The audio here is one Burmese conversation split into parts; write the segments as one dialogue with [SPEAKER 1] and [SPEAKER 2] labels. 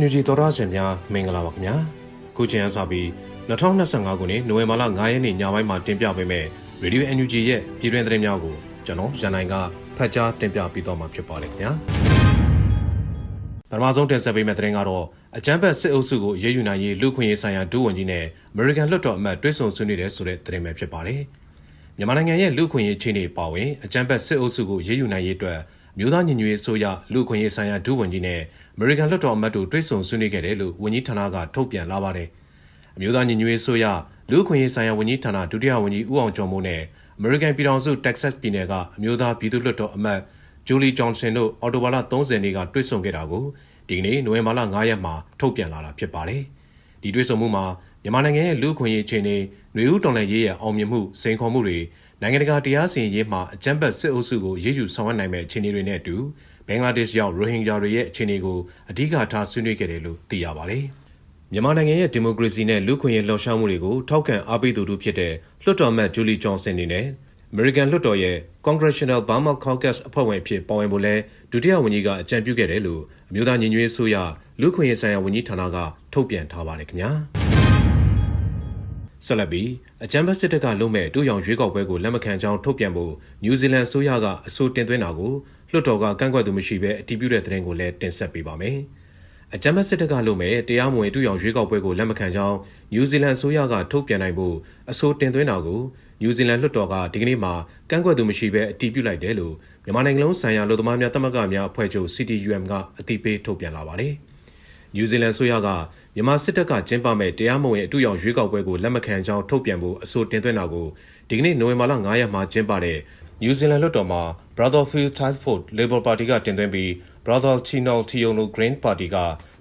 [SPEAKER 1] NUG သောရရှင်များမင်္ဂလာပါခင်ဗျာခုချိန်အစပြီး2025ခုနှစ်နိုဝင်ဘာလ9ရက်နေ့ညပိုင်းမှာတင်ပြပေးမယ့် Radio NUG ရဲ့ပြည်တွင်းသတင်းများကိုကျွန်တော်ရန်နိုင်ကဖတ်ကြားတင်ပြပေးတော့မှာဖြစ်ပါတယ်ခင်ဗျာပထမဆုံးတင်ဆက်ပေးမယ့်သတင်းကတော့အကြမ်းဖက်စစ်အုပ်စုကိုရေးယူနိုင်ရေးလူခွင့်ရေးဆိုင်ရာဒုဝန်ကြီးနဲ့ American လွှတ်တော်အမတ်တွဲဆုံဆွေးနွေးတဲ့ဆိုတဲ့သတင်းပဲဖြစ်ပါတယ်မြန်မာနိုင်ငံရဲ့လူခွင့်ရေးချင်းတွေပါဝင်အကြမ်းဖက်စစ်အုပ်စုကိုရေးယူနိုင်ရေးအတွက် မြို့သားညီညွတ်ရေးဆိုရလူခွင့်ရေးဆိုင်ရာဒုဝန်ကြီးနဲ့ American လွှတ်တော်အမတ်တို့တွဲဆုံဆွေးနွေးခဲ့တယ်လို့ဝန်ကြီးဌာနကထုတ်ပြန်လာပါတယ်။အမျိုးသားညီညွတ်ရေးဆိုရလူခွင့်ရေးဆိုင်ရာဝန်ကြီးဌာနဒုတိယဝန်ကြီးဦးအောင်ကျော်မိုးနဲ့ American ပြည်ထောင်စု Texas ပြည်နယ်ကအမျိုးသားပြည်သူ့လွှတ်တော်အမတ်ဂျူလီဂျွန်ဆန်တို့အော်တိုဘာလ30နေ့ကတွဲဆုံခဲ့တာကိုဒီကနေ့နိုဝင်ဘာလ9ရက်မှာထုတ်ပြန်လာတာဖြစ်ပါတယ်။ဒီတွဲဆုံမှုမှာမြန်မာနိုင်ငံရဲ့လူခွင့်ရေးအခြေအနေ၊ຫນွေဦးတော်လှန်ရေးရဲ့အောင်မြင်မှုစိန်ခေါ်မှုတွေ နိုင်ငံတကာတရားစီရင်ရေးမှာအကြမ်းဖက်စစ်အုပ်စုကိုရေးယူဆောင်ရွက်နိုင်မဲ့အခြေအနေတွေနဲ့အတူဘင်္ဂလားဒေ့ရှ်ရောက်ရိုဟင်ဂျာတွေရဲ့အခြေအနေကိုအဓိကထားဆွေးနွေးခဲ့တယ်လို့သိရပါတယ်။မြန်မာနိုင်ငံရဲ့ဒီမိုကရေစီနဲ့လူခွင့်ရေးလှောင်ရှားမှုတွေကိုထောက်ခံအားပေးသူတို့ဖြစ်တဲ့လွှတ်တော်အမတ်ဂျူလီဂျွန်ဆန်နေနဲ့ American လွှတ်တော်ရဲ့ Congressional Burma Caucus အဖွဲ့ဝင်အဖြစ်ပါဝင်ဖို့လဲဒုတိယဝန်ကြီးကအကြံပြုခဲ့တယ်လို့အမျိုးသားညီညွတ်ရေးအစိုးရလူခွင့်ရေးဆိုင်ရာဝန်ကြီးဌာနကထုတ်ပြန်ထားပါတယ်ခင်ဗျာ။ ဆက်လက်ပြီးအကြံဖက်စစ်တပ်ကလုံမဲ့တူရောင်ရွေးကောက်ပွဲကိုလက်မခံကြောင်းထုတ်ပြန်ဖို့နယူးဇီလန်အစိုးရကအဆိုတင်သွင်းတာကိုလွှတ်တော်ကကန့်ကွက်သူမရှိဘဲအတည်ပြုတဲ့သတင်းကိုလည်းတင်ဆက်ပေးပါမယ်။အကြမ်းဖက်စစ်တပ်ကလုပ်မဲ့တရားမဝင်တူရောင်ရွေးကောက်ပွဲကိုလက်မခံကြောင်းနယူးဇီလန်အစိုးရကထုတ်ပြန်နိုင်ဖို့အဆိုတင်သွင်းတာကိုနယူးဇီလန်လွှတ်တော်ကဒီကနေ့မှကန့်ကွက်သူမရှိဘဲအတည်ပြုလိုက်တယ်လို့မြန်မာနိုင်ငံလုံးဆိုင်ရာလူသမားများတမကများအဖွဲ့ချုပ် CTUM ကအတည်ပြုထုတ်ပြန်လာပါတယ်။ နယူးဇီလန်ဆိုရကမြန်မာစစ်တပ်ကကျင်းပမဲ့တရားမဝင်အတူရောင်ရွေးကောက်ပွဲကိုလက်မခံကြောင်းထုတ်ပြန်ဖို့အဆိုတင်သွင်းတာကိုဒီကနေ့နိုဝင်ဘာလ9ရက်မှာကျင်းပတဲ့နယူးဇီလန်လွှတ်တော်မှာ Brotherfield Tilford Labour Party ကတင်သွင်းပြီး Brother Chinol Tiono Green Party က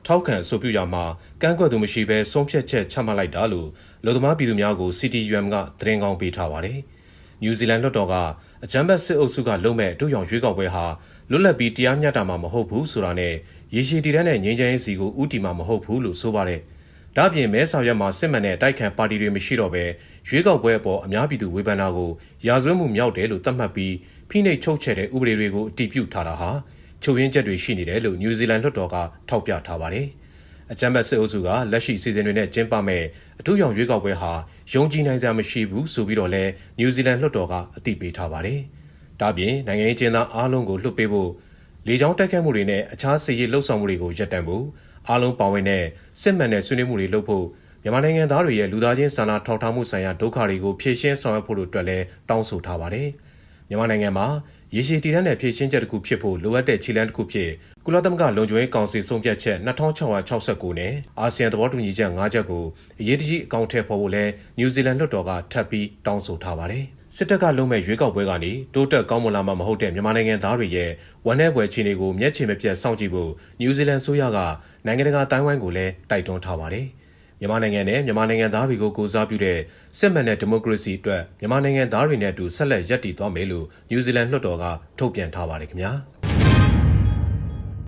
[SPEAKER 1] ထောက်ခံအဆိုပြုရာမှာကန့်ကွက်သူမရှိဘဲဆုံးဖြတ်ချက်ချမှတ်လိုက်တာလို့လူသမားပြည်သူများကို CTUM ကသတင်းကောင်းပေးထားပါတယ်။နယူးဇီလန်လွှတ်တော်ကအကြမ်းဖက်စစ်အုပ်စုကလုံမဲ့အတူရောင်ရွေးကောက်ပွဲဟာလွတ်လပ်ပြီးတရားမျှတမှာမဟုတ်ဘူးဆိုတာနဲ့ ရေရှည်တည်တဲ့ငြိမ်းချမ်းရေးစီကိုဥတီမှာမဟုတ်ဘူးလို့ဆိုပါတယ်။ဒါ့အပြင်မဲဆောက်ရက်မှာစစ်မှန်တဲ့တိုက်ခံပါတီတွေမရှိတော့ဘဲရွေးကောက်ပွဲအပေါ်အများပြည်သူဝေဖန်တာကိုရာဇဝတ်မှုမြောက်တယ်လို့သတ်မှတ်ပြီးဖိနှိပ်ချုပ်ချယ်တဲ့ဥပဒေတွေကိုအတည်ပြုထားတာဟာချုပ်ရင်းချက်တွေရှိနေတယ်လို့နယူးဇီလန်လွှတ်တော်ကထောက်ပြထားပါတယ်။အကြမ်းဖက်စစ်အုပ်စုကလက်ရှိစီစဉ်တွေနဲ့ကျင်းပမဲ့အထူးရောင်ရွေးကောက်ပွဲဟာယုံကြည်နိုင်စရာမရှိဘူးဆိုပြီးတော့လဲနယူးဇီလန်လွှတ်တော်ကအသိပေးထားပါတယ်။ဒါ့ပြင်နိုင်ငံရေးကျင်းသားအားလုံးကိုလွှတ်ပေးဖို့ လေကြောင်းတိုက်ခတ်မှုတွေနဲ့အခြားစစ်ရေးလှုပ်ဆောင်မှုတွေကိုရပ်တန့်ဖို့အားလုံးပါဝင်တဲ့စစ်မှန်တဲ့ဆွေးနွေးမှုတွေလုပ်ဖို့မြန်မာနိုင်ငံသားတွေရဲ့လူသားချင်းစာနာထောက်ထားမှုဆိုင်ရာဒုက္ခတွေကိုဖြေရှင်းဆောင်ရွက်ဖို့တို့အတွက်လည်းတောင်းဆိုထားပါတယ်။မြန်မာနိုင်ငံမှာရေရှည်တည်တဲ့ဖြည့်ရှင်းချက်တစ်ခုဖြစ်ဖို့လိုအပ်တဲ့ခြေလှမ်းတစ်ခုဖြစ်ကုလသမဂ္ဂလုံခြုံရေးကောင်စီဆုံးဖြတ်ချက်2669နဲ့အာဆီယံသဘောတူညီချက်5ချက်ကိုအရေးတကြီးအကောင့်ထည့်ဖော်ဖို့လဲနယူးဇီလန်လွှတ်တော်ကထပ်ပြီးတောင်းဆိုထားပါတယ်။ စစ်တပ်ကလုံးမဲ့ရွေးကောက်ပွဲကနေတိုးတက်ကောင်းမွန်လာမှမဟုတ်တဲ့မြန်မာနိုင်ငံသားတွေရဲ့ဝန်내ပွဲခြေနေကိုမျက်ခြေမပြတ်စောင့်ကြည့်ဖို့နယူးဇီလန်ဆိုရကနိုင်ငံတကာတိုင်းဝိုင်းကိုလည်းတိုက်တွန်းထားပါတယ်။မြန်မာနိုင်ငံနဲ့မြန်မာနိုင်ငံသားတွေကိုကိုစားပြုတဲ့စစ်မှန်တဲ့ဒီမိုကရေစီအတွက်မြန်မာနိုင်ငံသားတွေနဲ့အတူဆက်လက်ရပ်တည်သွားမယ်လို့နယူးဇီလန်လွှတ်တော်ကထုတ်ပြန်ထားပါတယ်ခင်ဗျာ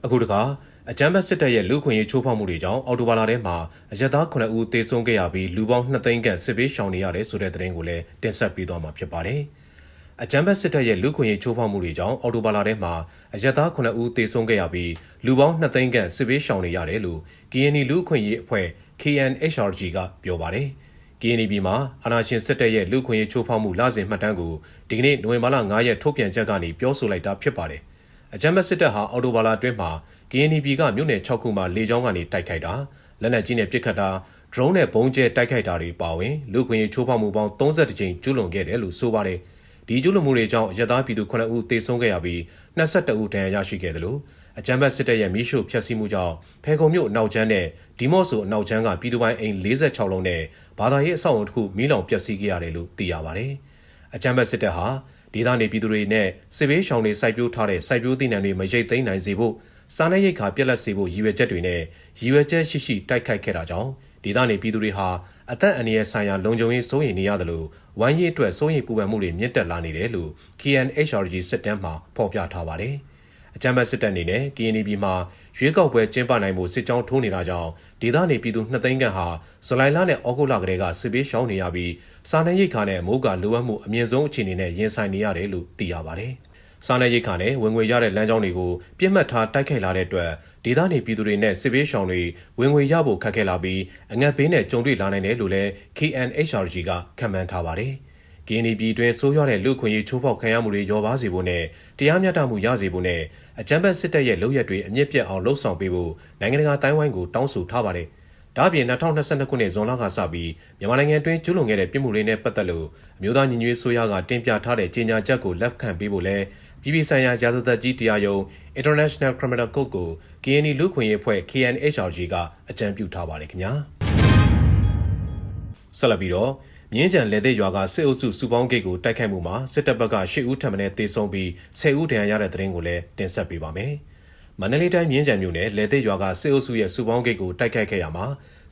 [SPEAKER 1] အခုတခါ အကြမ်းဖက်စစ်တပ်ရဲ့လူခွင့်ရေးချိုးဖောက်မှုတွေကြောင့်အော်တိုဘာလထဲမှာအရက်သား9ဦးသေဆုံးခဲ့ရပြီးလူပေါင်း2သိန်းခန့်စစ်ပေးရှောင်နေရတယ်ဆိုတဲ့သတင်းကိုလည်းတင်ဆက်ပေးသွားမှာဖြစ်ပါတယ်။အကြမ်းဖက်စစ်တပ်ရဲ့လူခွင့်ရေးချိုးဖောက်မှုတွေကြောင့်အော်တိုဘာလထဲမှာအရက်သား9ဦးသေဆုံးခဲ့ရပြီးလူပေါင်း2သိန်းခန့်စစ်ပေးရှောင်နေရတယ်လို့ KNY လူခွင့်ရေးအဖွဲ့ KNHRG ကပြောပါတယ်။ KNB မှာအာဏာရှင်စစ်တပ်ရဲ့လူခွင့်ရေးချိုးဖောက်မှုလစဉ်မှတ်တမ်းကိုဒီကနေ့နိုဝင်ဘာလ9ရက်ထုတ်ပြန်ချက်ကနေပြောဆိုလိုက်တာဖြစ်ပါတယ်။ အကြမ်းဖက်စစ်တပ်ဟာအော်တိုဘာလအတွင်းမှာ KNB ကမြို့နယ်6ခုမှာလေကြောင်းကနေတိုက်ခိုက်တာလက်နက်ကြီးနဲ့ပစ်ခတ်တာဒရုန်းနဲ့ဘုံကျဲတိုက်ခိုက်တာတွေပါဝင်လူခွင့်ရေးချိုးဖောက်မှုပေါင်း32ကြိမ်ကျူးလွန်ခဲ့တယ်လို့ဆိုပါတယ်။ဒီကျူးလွန်မှုတွေကြောင့်ရသားပြည်သူ9ဦးသေဆုံးခဲ့ရပြီး22ဦးဒဏ်ရာရရှိခဲ့တယ်လို့အကြမ်းဖက်စစ်တပ်ရဲ့မိရှုဖျက်ဆီးမှုကြောင့်ဖဲခုံမြို့နောက်ချမ်းနဲ့ဒီမော့ဆိုအနောက်ချမ်းကပြည်သူပိုင်းအိမ်46လုံးနဲ့ဘာသာရေးအဆောက်အုံတစ်ခုမီးလောင်ပျက်စီးခဲ့ရတယ်လို့သိရပါတယ်။အကြမ်းဖက်စစ်တပ်ဟာ ဒေသနေပြည်သူတွေနဲ့စစ်ဘေးရှောင်တွေစိုက်ပျိုးထားတဲ့စိုက်ပျိုးသီးနှံတွေမရိတ်သိမ်းနိုင်စေဖို့စားနပ်ရိက္ခာပြက်လက်စေဖို့ရည်ရွယ်ချက်တွေနဲ့ရည်ရွယ်ချက်ရှိရှိတိုက်ခိုက်ခဲ့တာကြောင့်ဒေသနေပြည်သူတွေဟာအသက်အန္တရာယ်ဆိုင်ရာလုံခြုံရေးစိုးရိမ်နေရတယ်လို့ဝိုင်းရေးအတွက်စိုးရိမ်ပူပန်မှုတွေမြင့်တက်လာနေတယ်လို့ KNHRG စစ်တမ်းမှာဖော်ပြထားပါတယ်။ အကြမ်းဖက်စစ်တပ်အနေနဲ့ KNB မှာရွေးကောက်ပွဲကျင်းပနိုင်မှုစစ်ကြောင်းထိုးနေတာကြောင့်ဒေသနေပြည်သူနှစ်သိန်းခန့်ဟာဇူလိုင်လနဲ့ဩဂုတ်လကတည်းကစစ်ပေးရှောင်နေရပြီးစာနယ်ရိတ်ခါနဲ့မိုးကလိုအပ်မှုအမြင့်ဆုံးအခြေအနေနဲ့ရင်ဆိုင်နေရတယ်လို့သိရပါတယ်။စားနပ်ရိက္ခာနဲ့ဝင်ငွေရတဲ့လမ်းကြောင်းတွေကိုပြစ်မှတ်ထားတိုက်ခိုက်လာတဲ့အတွက်ဒေသနေပြည်သူတွေနဲ့စစ်ဘေးရှောင်တွေဝင်ငွေရဖို့ခက်ခဲလာပြီးအငတ်ဘေးနဲ့ကြုံတွေ့လာနိုင်တယ်လို့လည်း KNHRG ကခန့်မှန်းထားပါတယ်။ KNY ပြည်တွင်းဆိုးရွားတဲ့လူခွင့်ရေးချိုးဖောက်ခံရမှုတွေရောပါစေဖို့နဲ့တရားမျှတမှုရစေဖို့နဲ့အကြမ်းဖက်စစ်တပ်ရဲ့လုပ်ရက်တွေအမြင့်ပြတ်အောင်လှုံ့ဆော်ပေးဖို့နိုင်ငံတကာတိုင်းဝိုင်းကိုတောင်းဆိုထားပါတယ်။ဒါ့အပြင်2022ခုနှစ်ဇွန်လကစပြီးမြန်မာနိုင်ငံတွင်းကျူးလွန်ခဲ့တဲ့ပြစ်မှုတွေနဲ့ပတ်သက်လို့အမျိုးသားညီညွတ်ရေးဆိုရကတင်ပြထားတဲ့ကြေညာချက်ကိုလက်ခံပေးဖို့လဲပြည်ပဆိုင်ရာရာဇသက်ကြီးတရားရုံး International Criminal Court ကို KNY လူခွင့်ရေးအဖွဲ့ KNHRG ကအကြံပြုထားပါတယ်ခင်ဗျာဆက်လက်ပြီးတော့ မြင်းကြံလေတဲ့ရွာကစစ်အုပ်စုစုပေါင်းဂိတ်ကိုတိုက်ခိုက်မှုမှာစစ်တပ်ဘက်က၈ဦးထပ်မံတေဆုံးပြီး10ဦးဒဏ်ရာရတဲ့တဲ့ရင်ကိုလည်းတင်ဆက်ပေးပါမယ်။မန္တလေးတိုင်းမြင်းကြံမြို့နယ်လေတဲ့ရွာကစစ်အုပ်စုရဲ့စုပေါင်းဂိတ်ကိုတိုက်ခိုက်ခဲ့ရမှာ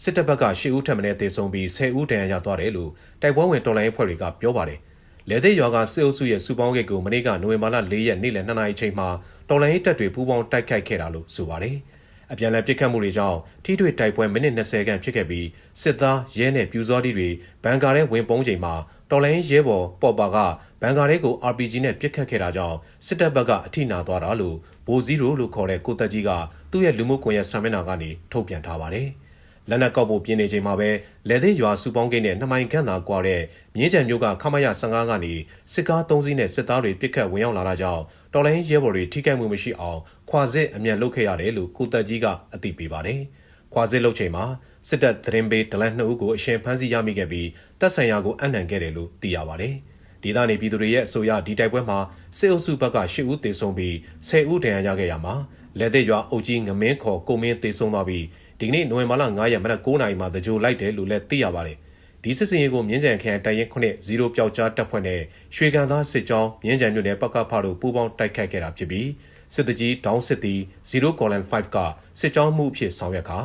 [SPEAKER 1] စစ်တပ်ဘက်က၈ဦးထပ်မံတေဆုံးပြီး10ဦးဒဏ်ရာရသွားတယ်လို့တိုက်ပွဲဝင်တော်လိုင်းအဖွဲ့တွေကပြောပါတယ်။လေတဲ့ရွာကစစ်အုပ်စုရဲ့စုပေါင်းဂိတ်ကိုမနေ့ကနိုဝင်ဘာလ၄ရက်နေ့လယ်2နာရီချိန်မှာတော်လိုင်းတပ်တွေပူးပေါင်းတိုက်ခိုက်ခဲ့တာလို့ဆိုပါတယ်။ အပြန်အလှန်ပစ်ခတ်မှုတွေကြောင့်ထိတွေ့တိုက်ပွဲမိနစ်20ခန့်ဖြစ်ခဲ့ပြီးစစ်သားရဲနဲ့ပြူစောတိတွေဘန်ကာထဲဝင်ပုန်းချိန်မှာတော်လိုင်းရဲဘော်ပေါ်ပါကဘန်ကာထဲကို RPG နဲ့ပစ်ခတ်ခဲ့တာကြောင့်စစ်တပ်ဘက်ကအထိနာသွားတာလို့ဘိုဇီရိုလို့ခေါ်တဲ့ကိုသက်ကြီးကသူ့ရဲ့လူမှုကွန်ရက်ဆာမင်နာကနေထုတ်ပြန်ထားပါတယ်။ လက်နက်ကောက်ဖို့ပြင်နေချိန်မှာပဲလေသေးရွာစုပေါင်းကိန်းနဲ့နှမိုင်ခန့်သာကွာတဲ့မြင်းကြံမြို့ကခမရ15ကနေစစ်ကား3စီးနဲ့စစ်သားတွေပစ်ခတ်ဝင်ရောက်လာတာကြောင့်တော်လိုင်းရဲဘော်တွေထိခိုက်မှုမရှိအောင်ခွာစစ်အမြန်လုပ်ခဲ့ရတယ်လို့ကိုတက်ကြီးကအသိပေးပါတယ်။ခွာစစ်လုပ်ချိန်မှာစစ်တပ်သတင်းပေးဒလန်နှစ်ဦးကိုအရှင်ဖမ်းဆီးရမိခဲ့ပြီးတပ်ဆိုင်ရာကိုအနှံခဲ့တယ်လို့သိရပါတယ်။ဒေသနေပြည်သူတွေရဲ့အဆိုအရဒီတိုက်ပွဲမှာစစ်အုပ်စုဘက်က၈ဦးသေဆုံးပြီး10ဦးဒဏ်ရာရခဲ့ရမှာလက်သက်ရွာအုပ်ကြီးငမင်းခေါ်ကိုမင်းသေဆုံးသွားပြီး ဒီကနေ့နိုဝင်ဘာလ9ရက်မနက်9:00နာရီမှာသကြိုလိုက်တယ်လို့လည်းသိရပါတယ်။ဒီစစ်စင်ရေးကိုမြင်းကြံခရိုင်တိုင်ရင်ခုနှစ်0ပျောက်ကြားတပ်ဖွဲ့နဲ့ရွှေကန်သားစစ်ကြောင်းမြင်းကြံမြို့နယ်ပကဖတို့ပူးပေါင်းတိုက်ခိုက်ခဲ့တာဖြစ်ပြီးစစ်တကြီးဒေါင်းစစ်သည်0 column 5ကစစ်ကြောင်းမှုအဖြစ်ဆောင်ရွက်ခါ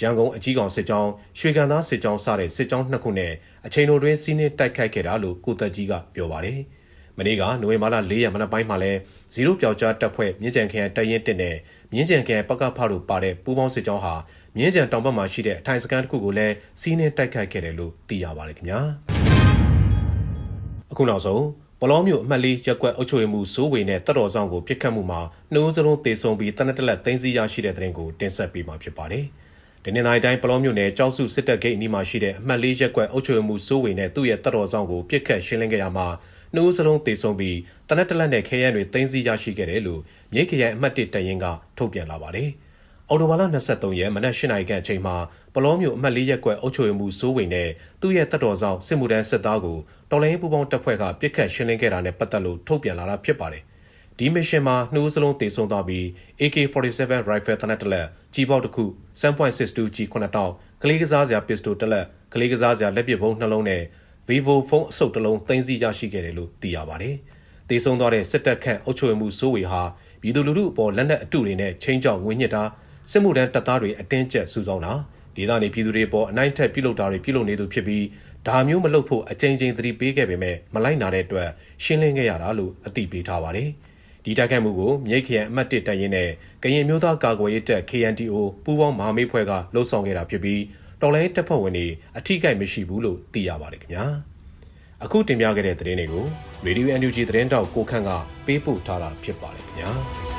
[SPEAKER 1] ရန်ကုန်အကြီးကောင်စစ်ကြောင်းရွှေကန်သားစစ်ကြောင်းစတဲ့စစ်ကြောင်းနှစ်ခုနဲ့အချိန်တိုတွင်စီးနှင်းတိုက်ခိုက်ခဲ့တာလို့ကိုသက်ကြီးကပြောပါတယ်။မနေ့ကနိုဝင်ဘာလ၄ရက်မနက်ပိုင်းမှာလဲ0ပျောက်ကြားတပ်ဖွဲ့မြင်းကြံခရိုင်တိုင်ရင်တက်နဲ့မြင်းကြံခရိုင်ပကဖတို့ပါတဲ့ပူးပေါင်းစစ်ကြောင်းဟာ မြင်းကြံတောင်ဘက်မှာရှိတဲ့အထိုင်စခန်းတစ်ခုကိုလည်းစီးနှင်းတိုက်ခိုက်ခဲ့တယ်လို့သိရပါတယ်ခင်ဗျာ။အခုနောက်ဆုံးပလောမျိုးအမှတ်လေးရက်ကွက်အုပ်ချုပ်မှုစိုးဝေနဲ့တပ်တော်ဆောင်ကိုပြစ်ခတ်မှုမှာနှိုးစလုံးတေဆုံပြီးတနက်တလက်သိမ်းဆည်းရရှိတဲ့တဲ့ရင်ကိုတင်ဆက်ပေးမှာဖြစ်ပါတယ်။ဒီနေ့တိုင်းတိုင်းပလောမျိုးနယ်ကြောက်စုစစ်တပ်ဂိတ်အနီးမှာရှိတဲ့အမှတ်လေးရက်ကွက်အုပ်ချုပ်မှုစိုးဝေနဲ့သူ့ရဲ့တပ်တော်ဆောင်ကိုပြစ်ခတ်ရှင်းလင်းခဲ့ရမှာနှိုးစလုံးတေဆုံပြီးတနက်တလက်နဲ့ခဲရန်တွေသိမ်းဆည်းရရှိခဲ့တယ်လို့မြိတ်ခရိုင်အမှတ်1တရင်ကထုတ်ပြန်လာပါတယ်။ အော်တိုဘာလ23ရက်မနက်8နာရီခန့်အချိန်မှာပလောမျိုးအမှတ်၄ရက်ကွက်အုပ်ချုပ်မှုစိုးဝင်နဲ့သူ့ရဲ့တပ်တော်ဆောင်စစ်မှုထမ်းစစ်သားကိုတော်လိုင်းပူပေါင်းတပ်ဖွဲ့ကပြစ်ခတ်ရှင်းလင်းခဲ့တာနဲ့ပတ်သက်လို့ထုတ်ပြန်လာတာဖြစ်ပါတယ်။ဒီမစ်ရှင်မှာနှိုးစလုံးတေဆုံးသွားပြီး AK47 rifle တနက်တလက်ကြီးပေါက်တစ်ခု7.62 G9 တောက်ကလေးကစားစရာပစ္စတိုတစ်လက်ကလေးကစားစရာလက်ပစ်ဗုံးနှလုံးနဲ့ Vivo ဖုန်းအစုပ်တစ်လုံးသိမ်းဆည်းရရှိခဲ့တယ်လို့သိရပါတယ်။တေဆုံးသွားတဲ့စစ်တပ်ခန့်အုပ်ချုပ်မှုစိုးဝေဟာပြည်သူလူထုအပေါ်လက်နက်အတုတွေနဲ့ချင်းချောက်ငွေညစ်တာ စစ်မှုထမ်းတပ်သားတွေအတင်းကျပ်စုဆောင်းတာဒေသနေပြည်သူတွေပေါ်အနိုင်ထက်ပြုလုပ်တာတွေပြုလုပ်နေသူဖြစ်ပြီးဒါမျိုးမလုပ်ဖို့အကြိမ်ကြိမ်သတိပေးခဲ့ပေမဲ့မလိုက်နာတဲ့အတွက်ရှင်းလင်းခဲ့ရတာလို့အသိပေးထားပါတယ်။ဒီတိုက်ခိုက်မှုကိုမြိတ်ခရိုင်အမှတ်1တပ်ရင်းနဲ့ကရင်မျိုးသားကာကွယ်ရေးတပ် KNDO ပူးပေါင်းမဟာမိတ်ဖွဲ့ကလှုပ်ဆောင်ခဲ့တာဖြစ်ပြီးတော်လိုင်းတပ်ဖွဲ့ဝင်တွေအထိကိမရှိဘူးလို့သိရပါတယ်ခင်ဗျာ။အခုတင်ပြခဲ့တဲ့သတင်းတွေကို Radio NUG သတင်းတောက်ကိုခန့်ကပေးပို့ထားတာဖြစ်ပါတယ်ခင်ဗျာ။